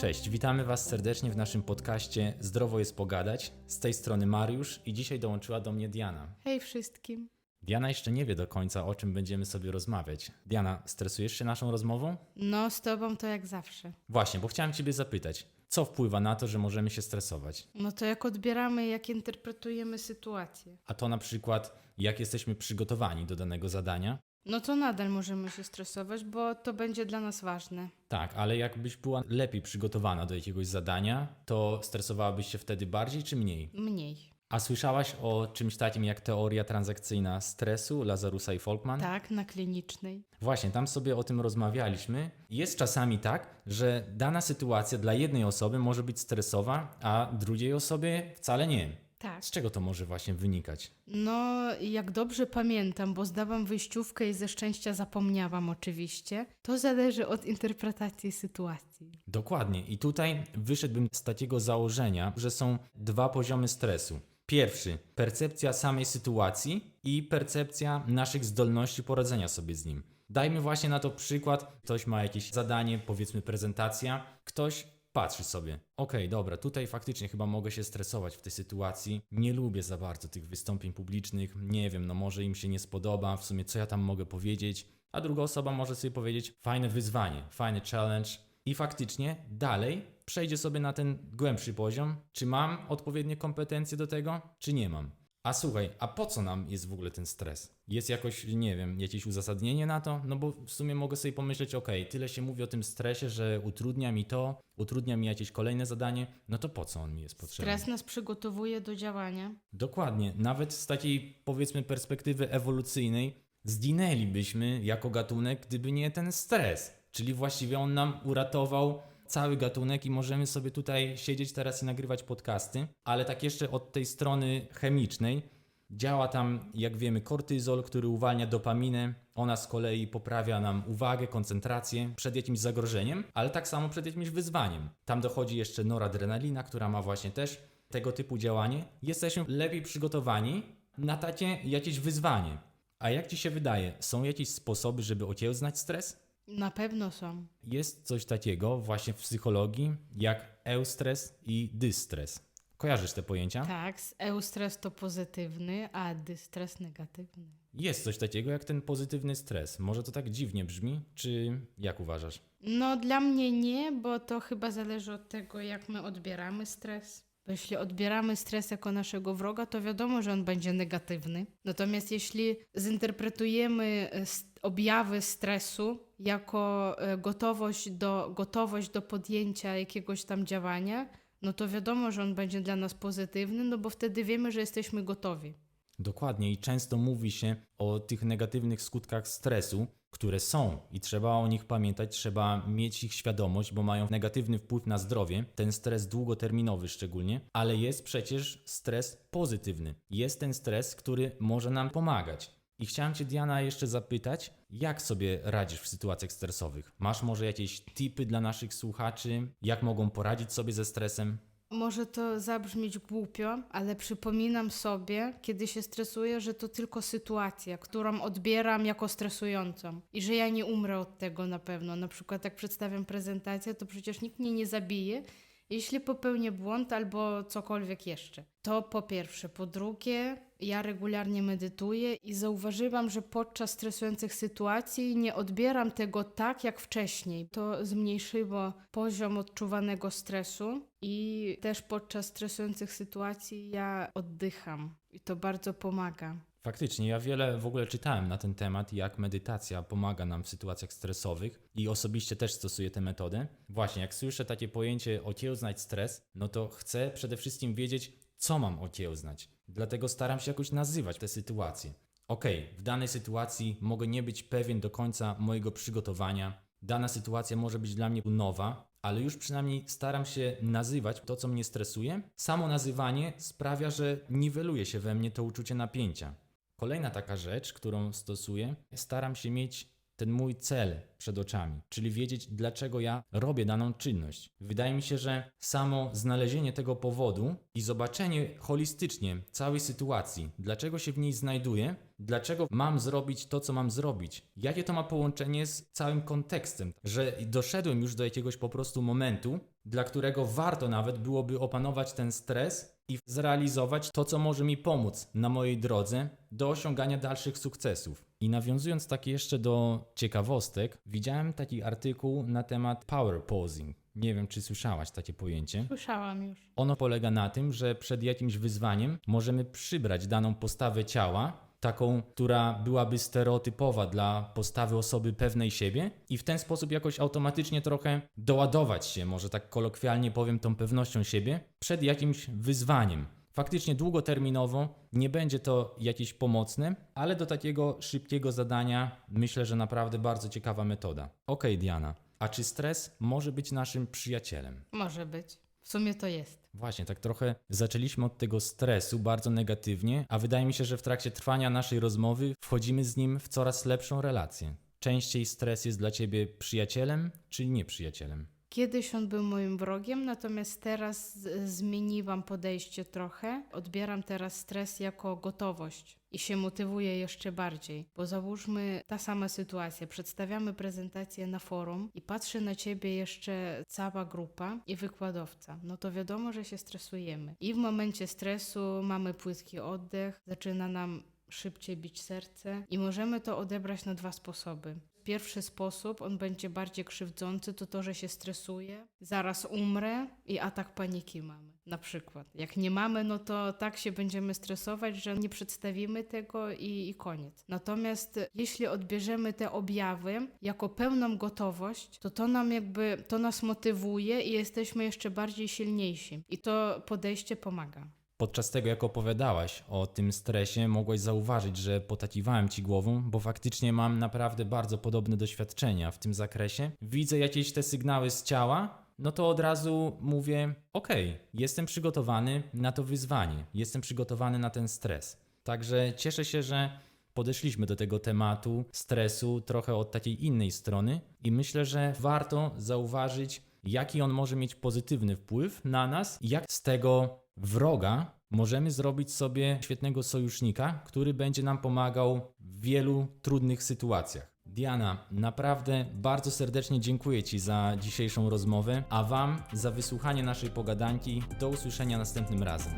Cześć, witamy Was serdecznie w naszym podcaście Zdrowo jest pogadać. Z tej strony Mariusz i dzisiaj dołączyła do mnie Diana. Hej wszystkim. Diana jeszcze nie wie do końca, o czym będziemy sobie rozmawiać. Diana, stresujesz się naszą rozmową? No, z tobą to jak zawsze. Właśnie, bo chciałem Ciebie zapytać, co wpływa na to, że możemy się stresować? No to jak odbieramy, jak interpretujemy sytuację. A to na przykład, jak jesteśmy przygotowani do danego zadania? No to nadal możemy się stresować, bo to będzie dla nas ważne. Tak, ale jakbyś była lepiej przygotowana do jakiegoś zadania, to stresowałabyś się wtedy bardziej czy mniej? Mniej. A słyszałaś o czymś takim jak teoria transakcyjna stresu Lazarusa i Folkman? Tak, na klinicznej. Właśnie, tam sobie o tym rozmawialiśmy. Jest czasami tak, że dana sytuacja dla jednej osoby może być stresowa, a drugiej osobie wcale nie. Tak. Z czego to może właśnie wynikać? No, jak dobrze pamiętam, bo zdałam wyjściówkę i ze szczęścia zapomniałam oczywiście, to zależy od interpretacji sytuacji. Dokładnie. I tutaj wyszedłbym z takiego założenia, że są dwa poziomy stresu. Pierwszy, percepcja samej sytuacji i percepcja naszych zdolności poradzenia sobie z nim. Dajmy właśnie na to przykład. Ktoś ma jakieś zadanie, powiedzmy prezentacja, ktoś patrzy sobie. Okej, dobra, tutaj faktycznie chyba mogę się stresować w tej sytuacji. Nie lubię za bardzo tych wystąpień publicznych. Nie wiem, no może im się nie spodoba, w sumie co ja tam mogę powiedzieć. A druga osoba może sobie powiedzieć: fajne wyzwanie, fajny challenge. I faktycznie dalej przejdzie sobie na ten głębszy poziom, czy mam odpowiednie kompetencje do tego, czy nie mam. A słuchaj, a po co nam jest w ogóle ten stres? Jest jakoś, nie wiem, jakieś uzasadnienie na to? No bo w sumie mogę sobie pomyśleć, ok, tyle się mówi o tym stresie, że utrudnia mi to, utrudnia mi jakieś kolejne zadanie, no to po co on mi jest potrzebny? Stres nas przygotowuje do działania. Dokładnie, nawet z takiej powiedzmy perspektywy ewolucyjnej, zginęlibyśmy jako gatunek, gdyby nie ten stres. Czyli właściwie on nam uratował cały gatunek i możemy sobie tutaj siedzieć teraz i nagrywać podcasty, ale tak jeszcze od tej strony chemicznej działa tam, jak wiemy, kortyzol, który uwalnia dopaminę. Ona z kolei poprawia nam uwagę, koncentrację przed jakimś zagrożeniem, ale tak samo przed jakimś wyzwaniem. Tam dochodzi jeszcze noradrenalina, która ma właśnie też tego typu działanie. Jesteśmy lepiej przygotowani na takie jakieś wyzwanie. A jak Ci się wydaje, są jakieś sposoby, żeby okiełznać stres? Na pewno są. Jest coś takiego właśnie w psychologii jak eustres i dystres. Kojarzysz te pojęcia? Tak, eustres to pozytywny, a dystres negatywny. Jest coś takiego jak ten pozytywny stres. Może to tak dziwnie brzmi, czy jak uważasz? No, dla mnie nie, bo to chyba zależy od tego, jak my odbieramy stres. Bo jeśli odbieramy stres jako naszego wroga, to wiadomo, że on będzie negatywny. Natomiast jeśli zinterpretujemy e, objawy stresu jako e, gotowość do, gotowość do podjęcia jakiegoś tam działania, no to wiadomo, że on będzie dla nas pozytywny, no bo wtedy wiemy, że jesteśmy gotowi. Dokładnie i często mówi się o tych negatywnych skutkach stresu, które są i trzeba o nich pamiętać, trzeba mieć ich świadomość, bo mają negatywny wpływ na zdrowie, ten stres długoterminowy szczególnie, ale jest przecież stres pozytywny. Jest ten stres, który może nam pomagać. I chciałem Cię, Diana, jeszcze zapytać, jak sobie radzisz w sytuacjach stresowych? Masz może jakieś tipy dla naszych słuchaczy, jak mogą poradzić sobie ze stresem? Może to zabrzmieć głupio, ale przypominam sobie, kiedy się stresuję, że to tylko sytuacja, którą odbieram jako stresującą i że ja nie umrę od tego na pewno. Na przykład, jak przedstawiam prezentację, to przecież nikt mnie nie zabije, jeśli popełnię błąd albo cokolwiek jeszcze. To po pierwsze. Po drugie, ja regularnie medytuję i zauważyłam, że podczas stresujących sytuacji nie odbieram tego tak jak wcześniej. To zmniejszyło poziom odczuwanego stresu i też podczas stresujących sytuacji ja oddycham i to bardzo pomaga. Faktycznie, ja wiele w ogóle czytałem na ten temat, jak medytacja pomaga nam w sytuacjach stresowych i osobiście też stosuję tę metodę. Właśnie, jak słyszę takie pojęcie okiełznać stres, no to chcę przede wszystkim wiedzieć, co mam okiełznać. Dlatego staram się jakoś nazywać te sytuacje. Okej, w danej sytuacji mogę nie być pewien do końca mojego przygotowania. Dana sytuacja może być dla mnie nowa, ale już przynajmniej staram się nazywać to, co mnie stresuje. Samo nazywanie sprawia, że niweluje się we mnie to uczucie napięcia. Kolejna taka rzecz, którą stosuję, staram się mieć ten mój cel przed oczami, czyli wiedzieć, dlaczego ja robię daną czynność. Wydaje mi się, że samo znalezienie tego powodu i zobaczenie holistycznie całej sytuacji, dlaczego się w niej znajduję, dlaczego mam zrobić to, co mam zrobić. Jakie to ma połączenie z całym kontekstem, że doszedłem już do jakiegoś po prostu momentu, dla którego warto nawet byłoby opanować ten stres i zrealizować to, co może mi pomóc na mojej drodze do osiągania dalszych sukcesów. I nawiązując tak jeszcze do ciekawostek, widziałem taki artykuł na temat power posing. Nie wiem, czy słyszałaś takie pojęcie. Słyszałam już. Ono polega na tym, że przed jakimś wyzwaniem możemy przybrać daną postawę ciała, taką, która byłaby stereotypowa dla postawy osoby pewnej siebie, i w ten sposób jakoś automatycznie trochę doładować się, może tak kolokwialnie powiem, tą pewnością siebie przed jakimś wyzwaniem. Faktycznie długoterminowo nie będzie to jakieś pomocne, ale do takiego szybkiego zadania myślę, że naprawdę bardzo ciekawa metoda. Okej, Diana, a czy stres może być naszym przyjacielem? Może być. W sumie to jest. Właśnie, tak trochę zaczęliśmy od tego stresu bardzo negatywnie, a wydaje mi się, że w trakcie trwania naszej rozmowy wchodzimy z nim w coraz lepszą relację. Częściej stres jest dla ciebie przyjacielem czy nieprzyjacielem? Kiedyś on był moim wrogiem, natomiast teraz zmieniłam podejście trochę. Odbieram teraz stres jako gotowość i się motywuję jeszcze bardziej. Bo załóżmy ta sama sytuacja. Przedstawiamy prezentację na forum i patrzy na ciebie jeszcze cała grupa i wykładowca. No to wiadomo, że się stresujemy. I w momencie stresu mamy płytki oddech, zaczyna nam szybciej bić serce i możemy to odebrać na dwa sposoby. Pierwszy sposób, on będzie bardziej krzywdzący, to to, że się stresuję, zaraz umrę i atak paniki mamy. Na przykład. Jak nie mamy, no to tak się będziemy stresować, że nie przedstawimy tego i, i koniec. Natomiast jeśli odbierzemy te objawy jako pełną gotowość, to to nam jakby, to nas motywuje i jesteśmy jeszcze bardziej silniejsi. I to podejście pomaga. Podczas tego, jak opowiadałaś o tym stresie, mogłaś zauważyć, że potakiwałem ci głową, bo faktycznie mam naprawdę bardzo podobne doświadczenia w tym zakresie. Widzę jakieś te sygnały z ciała, no to od razu mówię: Okej, jestem przygotowany na to wyzwanie, jestem przygotowany na ten stres. Także cieszę się, że podeszliśmy do tego tematu stresu trochę od takiej innej strony i myślę, że warto zauważyć, jaki on może mieć pozytywny wpływ na nas jak z tego wroga możemy zrobić sobie świetnego sojusznika, który będzie nam pomagał w wielu trudnych sytuacjach. Diana, naprawdę bardzo serdecznie dziękuję Ci za dzisiejszą rozmowę, a Wam za wysłuchanie naszej pogadanki. Do usłyszenia następnym razem.